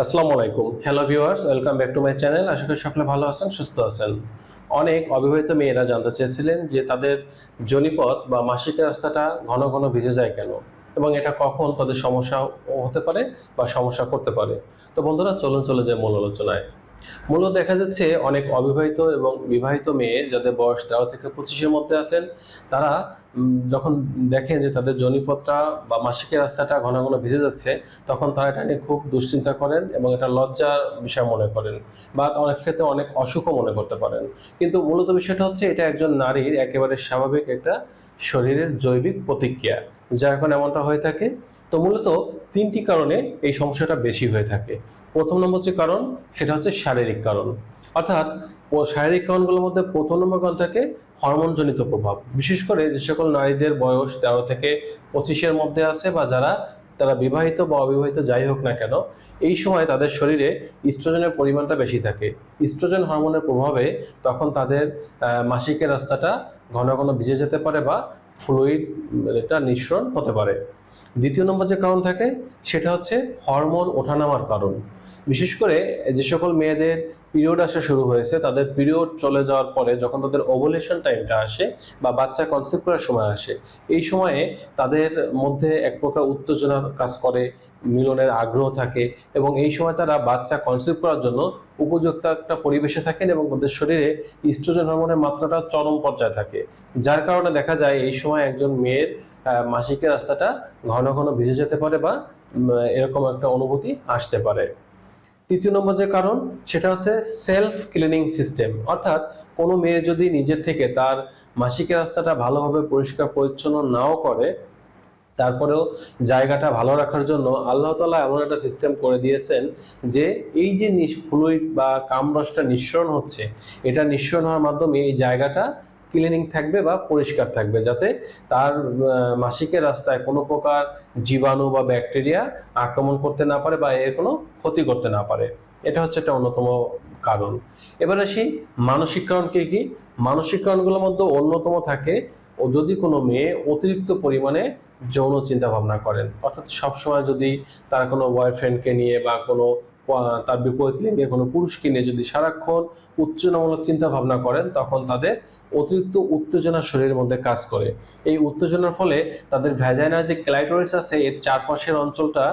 আসসালামু আলাইকুম। Hello viewers welcome back to my channel আশা করি সকলে ভালো আছেন, সুস্থ আছেন। অনেক অবিবাহিত মেয়েরা জানতে চেয়েছিলেন যে তাদের জনিপথ বা মাসিকের রাস্তাটা ঘন ঘন ভিজে যায় কেন? এবং এটা কখন তাদের সমস্যা হতে পারে বা সমস্যা করতে পারে? তো বন্ধুরা, চলুন চলে যায় মূল আলোচনায়। মূলত দেখা যাচ্ছে অনেক অবিবাহিত এবং বিবাহিত মেয়ে যাদের বয়স তেরো থেকে পঁচিশের মধ্যে আছেন, তারা যখন দেখেন যে তাদের জনিপথটা বা মাসিকের রাস্তাটা ঘন ঘন ভিজে যাচ্ছে, তখন তারা এটা নিয়ে খুব দুশ্চিন্তা করেন এবং এটা লজ্জার বিষয় মনে করেন বা অনেক ক্ষেত্রে অনেক অসুখও মনে করতে পারেন। কিন্তু মূলত বিষয়টা হচ্ছে এটা একজন নারীর একেবারে স্বাভাবিক একটা শরীরের জৈবিক প্রতিক্রিয়া, যা এখন এমনটা হয়ে থাকে তো মূলত তিনটি কারণে এই সমস্যাটা বেশি হয়ে থাকে। প্রথম নম্বর যে কারণ, সেটা হচ্ছে শারীরিক কারণ। অর্থাৎ শারীরিক কারণগুলোর মধ্যে প্রথম নম্বর কারণ থাকে হরমোনজনিত প্রভাব। বিশেষ করে যে সকল নারীদের বয়স তেরো থেকে পঁচিশের মধ্যে আছে বা যারা, তারা বিবাহিত বা অবিবাহিত যাই হোক না কেন, এই সময় তাদের শরীরে ইস্ট্রোজেনের পরিমাণটা বেশি থাকে। ইস্ট্রোজেন হরমোনের প্রভাবে তখন তাদের মাসিকের রাস্তাটা ঘন ঘন ভিজে যেতে পারে বা ফ্লুইড এটা নিঃসরণ হতে পারে। দ্বিতীয় নম্বর যে কারণ থাকে, সেটা হচ্ছে হরমোন ওঠানামার কারণ। বিশেষ করে যে সকল মেয়েদের পিরিয়ড আসা শুরু হয়েছে, তাদের পিরিয়ড চলে যাওয়ার পরে যখন তাদের ওভুলেশন টাইমটা আসে বা বাচ্চা কনসেপ্ট করার সময় আসে, এই সময়ে তাদের মধ্যে এক প্রকার উত্তেজনা কাজ করে, মিলনের আগ্রহ থাকে এবং এই সময় তারা বাচ্চা কনসেপ্ট করার জন্য উপযুক্ত একটা পরিবেশে থাকেন এবং তাদের শরীরে ইস্ট্রোজেন হরমোনের মাত্রাটা চরম পর্যায়ে থাকে। যার কারণে দেখা যায় এই সময় একজন মেয়ের মাসিকের রাস্তাটা ঘন ঘন ভিজে যেতে পারে বা এরকম একটা অনুভূতি আসতে পারে। তৃতীয় নম্বর যে কারণ, সেটা হচ্ছে সেলফ ক্লিনিং সিস্টেম অর্থাৎ কোনো মেয়ে যদি নিজের থেকে তার মাসিকের রাস্তাটা ভালোভাবে পরিষ্কার পরিচ্ছন্ন নাও করে, তারপরেও জায়গাটা ভালো রাখার জন্য আল্লাহ তালা এমন একটা সিস্টেম করে দিয়েছেন যে, এই যে ফ্লুইড বা কামরসটা নিঃসরণ হচ্ছে, এটা নিঃসরণ হওয়ার মাধ্যমে এই জায়গাটা ক্লিনিং থাকবে বা পরিষ্কার থাকবে, যাতে তার মাসিকের রাস্তায় কোনো প্রকার জীবাণু বা ব্যাকটেরিয়া আক্রমণ করতে না পারে বা এর কোনো ক্ষতি করতে না পারে। এটা হচ্ছে একটা অন্যতম কারণ। এবার আসি মানসিক কারণ কি কি? মানসিক কারণগুলোর মধ্যে অন্যতম থাকে, ও যদি কোনো মেয়ে অতিরিক্ত পরিমাণে যৌন চিন্তা ভাবনা করেন, অর্থাৎ সবসময় যদি তার কোনো বয়ফ্রেন্ডকে নিয়ে বা কোনো তার বিপরীত লিঙ্গে কোনো পুরুষকে নিয়ে যদি সারাক্ষণ উত্তেজনামূলক চিন্তা ভাবনা করেন, তখন তাদের অতিরিক্ত উত্তেজনা শরীরের মধ্যে কাজ করে। এই উত্তেজনার ফলে তাদের ভ্যাজাইনার যে ক্লাইটোরিস আছে, এর চারপাশের অঞ্চলটা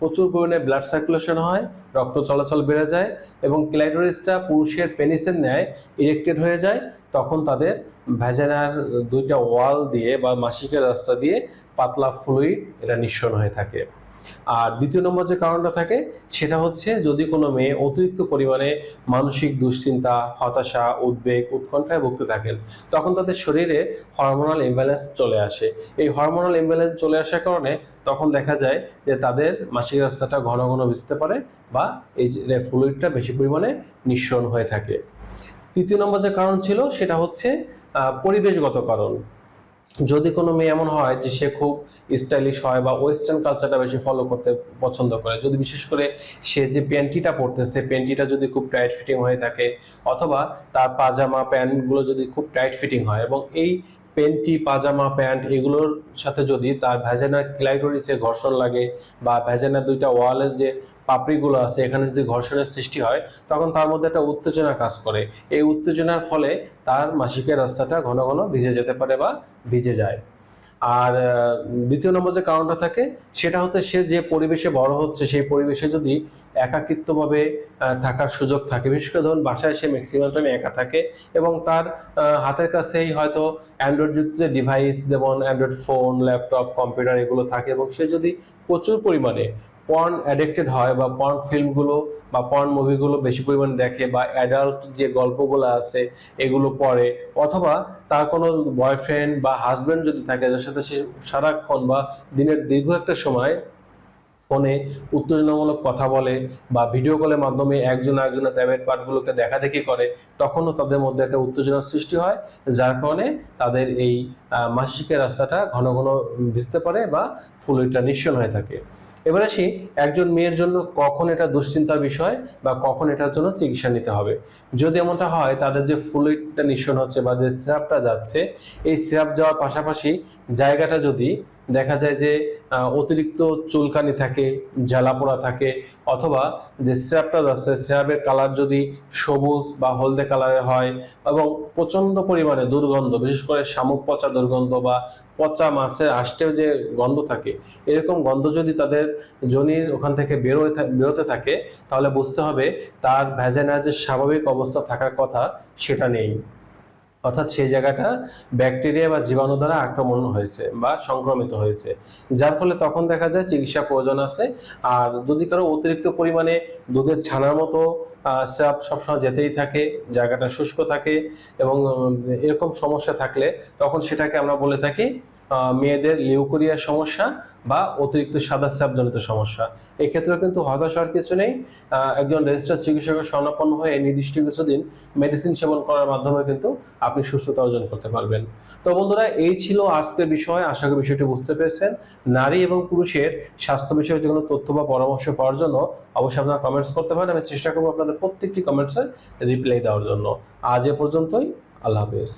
প্রচুর পরিমাণে ব্লাড সার্কুলেশন হয়, রক্ত চলাচল বেড়ে যায় এবং ক্লাইটোরিসটা পুরুষের পেনিসের ন্যায় ইরেক্টেড হয়ে যায়। তখন তাদের ভ্যাজাইনার দুইটা ওয়াল দিয়ে বা মাসিকের রাস্তা দিয়ে পাতলা ফ্লুইড এটা নিঃসরণ হয়ে থাকে। আর দ্বিতীয় নম্বর যে কারণটা থাকে, সেটা হচ্ছে যদি কোনো মেয়ে অতিরিক্ত পরিমাণে মানসিক দুশ্চিন্তা, হতাশা, উদ্বেগ, উৎকণ্ঠায় ভুগতে থাকেন, তখন তাদের শরীরে হরমোনাল ইমব্যালেন্স চলে আসে। এই হরমোনাল ইমব্যালেন্স চলে আসার কারণে তখন দেখা যায় যে তাদের মাসিক রাস্তাটা ঘন ঘন ভিজতে পারে বা এই ফ্লুইডটা বেশি পরিমাণে নিঃসরণ হয়ে থাকে। তৃতীয় নম্বর যে কারণ ছিল, সেটা হচ্ছে পরিবেশগত কারণ। যদি কোনো মেয়ে এমন হয় যে সে খুব স্টাইলিশ হয় বা ওয়েস্টার্ন কালচারটা বেশি ফলো করতে পছন্দ করে, যদি বিশেষ করে সে যে প্যান্টিটা পরতেছে, প্যান্টিটা যদি খুব টাইট ফিটিং হয়ে থাকে অথবা তার পাজামা প্যান্টগুলো যদি খুব টাইট ফিটিং হয় এবং এই পেন্টি পাজামা প্যান্ট এগুলোর সাথে যদি তার ভ্যাজেনার ক্লাইটোরিসে ঘর্ষণ লাগে বা ভ্যাজেনার দুইটা ওয়ালের যে পাপড়িগুলো আছে, এখানে যদি ঘর্ষণের সৃষ্টি হয়, তখন তার মধ্যে একটা উত্তেজনা কাজ করে। এই উত্তেজনার ফলে তার মাসিকের রাস্তাটা ঘন ঘন ভিজে যেতে পারে বা ভিজে যায়। আর দ্বিতীয় নম্বর যে কারণটা থাকে, সেটা হচ্ছে সে যে পরিবেশে বড় হচ্ছে, সেই পরিবেশে যদি একাকিত্বভাবে থাকার সুযোগ থাকে, বিশেষ করে ধরুন বাসায় সে ম্যাক্সিমাম টাইম একা থাকে এবং তার হাতের কাছেই হয়তো অ্যান্ড্রয়েড যুক্ত যে ডিভাইস যেমন অ্যান্ড্রয়েড ফোন ল্যাপটপ কম্পিউটার এগুলো থাকে এবং সে যদি প্রচুর পরিমাণে পর্ন অ্যাডিক্টেড হয় বা পর্ন ফিল্মগুলো বা পর্ন মুভিগুলো বেশি পরিমাণে দেখে বা অ্যাডাল্ট যে গল্পগুলো আছে, এগুলো পড়ে, অথবা তার কোনো বয়ফ্রেন্ড বা হাজব্যান্ড যদি থাকে, যার সাথে সে সারাক্ষণ বা দিনের দীর্ঘ একটা সময় ফোনে উত্তেজনামূলক কথা বলে বা ভিডিও কলের মাধ্যমে একজন একজনের প্রাইভেট পার্টগুলোকে দেখা দেখি করে, তখনও তাদের মধ্যে একটা উত্তেজনার সৃষ্টি হয়, যার কারণে তাদের এই মাসিকের রাস্তাটা ঘন ঘন ভিজতে পারে বা ফ্লুইডটা নিঃসরণ হয়ে থাকে। এবার আসি, একজন মেয়ের জন্য কখন এটা দুশ্চিন্তার বিষয় বা কখন এটার জন্য চিকিৎসা নিতে হবে। যদি এমনটা হয়, তাদের যে ফ্লুইডটা নিঃসরণ হচ্ছে বা যে সিরাপটা যাচ্ছে, এই সিরাপ যাওয়ার পাশাপাশি জায়গাটা যদি দেখা যায় যে অতিরিক্ত চুলকানি থাকে জ্বালা পোড়া থাকে, অথবা যে স্র্যাপটা আছে স্র্যাবের কালার যদি সবুজ বা হলদে কালারের হয় এবং প্রচণ্ড পরিমাণে দুর্গন্ধ, বিশেষ করে শামুক পচা দুর্গন্ধ বা পচা মাছের আষ্টেও যে গন্ধ থাকে, এরকম গন্ধ যদি তাদের জনির ওখান থেকে বেরোয় বেরোতে থাকে, তাহলে বুঝতে হবে তার ভ্যাজানার যে স্বাভাবিক অবস্থা থাকার কথা সেটা নেই। অর্থাৎ সেই জায়গাটা ব্যাকটেরিয়া বা জীবাণু দ্বারা আক্রমণ হয়েছে বা সংক্রমিত হয়েছে। যার ফলে তখন দেখা যায় চিকিৎসা প্রয়োজন আছে। আর যদি কারও অতিরিক্ত পরিমাণে দুধের ছানার মতো স্রাব সবসময় যেতেই থাকে, জায়গাটা শুষ্ক থাকে এবং এরকম সমস্যা থাকলে তখন সেটাকে আমরা বলে থাকি মেয়েদের লিউকোরিয়ার সমস্যা বা অতিরিক্ত সাদা স্রাবজনিত সমস্যা। এক্ষেত্রেও কিন্তু হতাশ হওয়ার কিছু নেই। একজন রেজিস্টার চিকিৎসকের শরণাপন্ন হয়ে নির্দিষ্ট কিছুদিন মেডিসিন সেবন করার মাধ্যমে কিন্তু আপনি সুস্থতা অর্জন করতে পারবেন। তো বন্ধুরা, এই ছিল আজকের বিষয়। আশা করি বিষয়টি বুঝতে পেরেছেন। নারী এবং পুরুষের স্বাস্থ্য বিষয়ে যে কোনো তথ্য বা পরামর্শ পাওয়ার জন্য অবশ্যই আপনারা কমেন্টস করতে পারেন। আমি চেষ্টা করব আপনাদের প্রত্যেকটি কমেন্টসের রিপ্লাই দেওয়ার জন্য। আজ এ পর্যন্তই। আল্লাহ হাফিজ।